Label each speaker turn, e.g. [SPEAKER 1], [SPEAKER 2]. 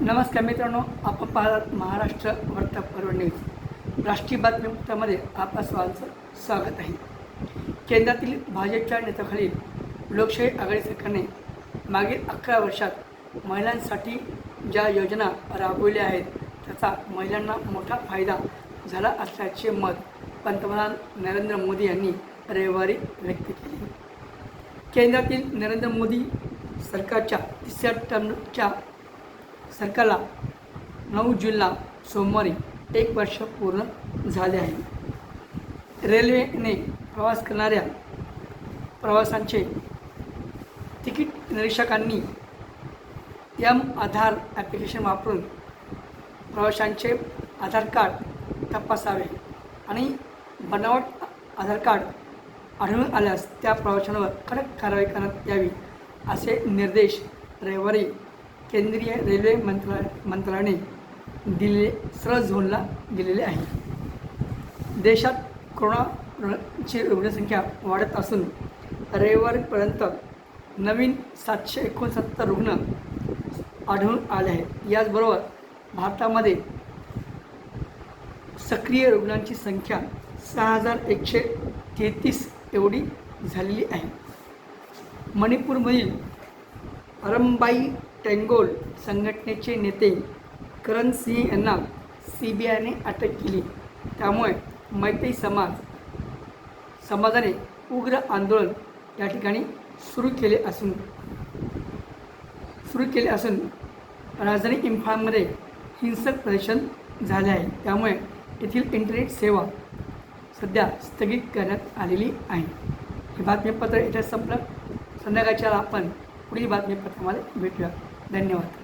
[SPEAKER 1] नमस्कार मित्रांनो आपण पाहत महाराष्ट्र वर्तमानपत्र न्यूज. राष्ट्रीय बातमीपत्रामध्ये आपल्या सर्वांचं स्वागत आहे. केंद्रातील भाजपच्या नेत्याखालील लोकशाही आघाडी सरकारने मागील अकरा वर्षात महिलांसाठी ज्या योजना राबवल्या आहेत त्याचा महिलांना मोठा फायदा झाला असल्याचे मत पंतप्रधान नरेंद्र मोदी यांनी रविवारी व्यक्त केले. केंद्रातील नरेंद्र मोदी सरकारच्या तिसऱ्या टर्मच्या सरकारला नऊ जूनला सोमवारी एक वर्ष पूर्ण झाले आहे. रेल्वेने प्रवास करणाऱ्या प्रवासांचे तिकीट निरीक्षकांनी एम आधार ॲप्लिकेशन वापरून प्रवाशांचे आधार कार्ड तपासावे आणि बनावट आधार कार्ड आढळून आल्यास त्या प्रवाशांवर कडक कारवाई करण्यात यावी असे निर्देश रविवारी केंद्रीय रेल्वे मंत्रा मंत्रालयाने दिले सर्व झोनला दिलेले आहे. देशात कोरोनाची रुग्णसंख्या वाढत असून रविवारपर्यंत नवीन सातशे एकोणसत्तर रुग्ण आढळून आले आहेत. याचबरोबर भारतामध्ये सक्रिय रुग्णांची संख्या सहा हजार एकशे तेहतीस एवढी झालेली आहे. मणिपूरमधील अरंबाई टेंगोल संघटनेचे नेते करण सिंह यांना सी बी आयने अटक केली. त्यामुळे मैत्री समाज समाजाने उग्र आंदोलन या ठिकाणी सुरू केले असून सुरू केले असून राजधानी इम्फाळमध्ये हिंसक प्रदर्शन झाले आहे. त्यामुळे येथील इंटरनेट सेवा सध्या स्थगित करण्यात आलेली आहे. हे बातमीपत्र इथे संपलं. संध्याकाळच्या आपण पुढील बातमीपत्रामध्ये भेटूया. धन्यवाद.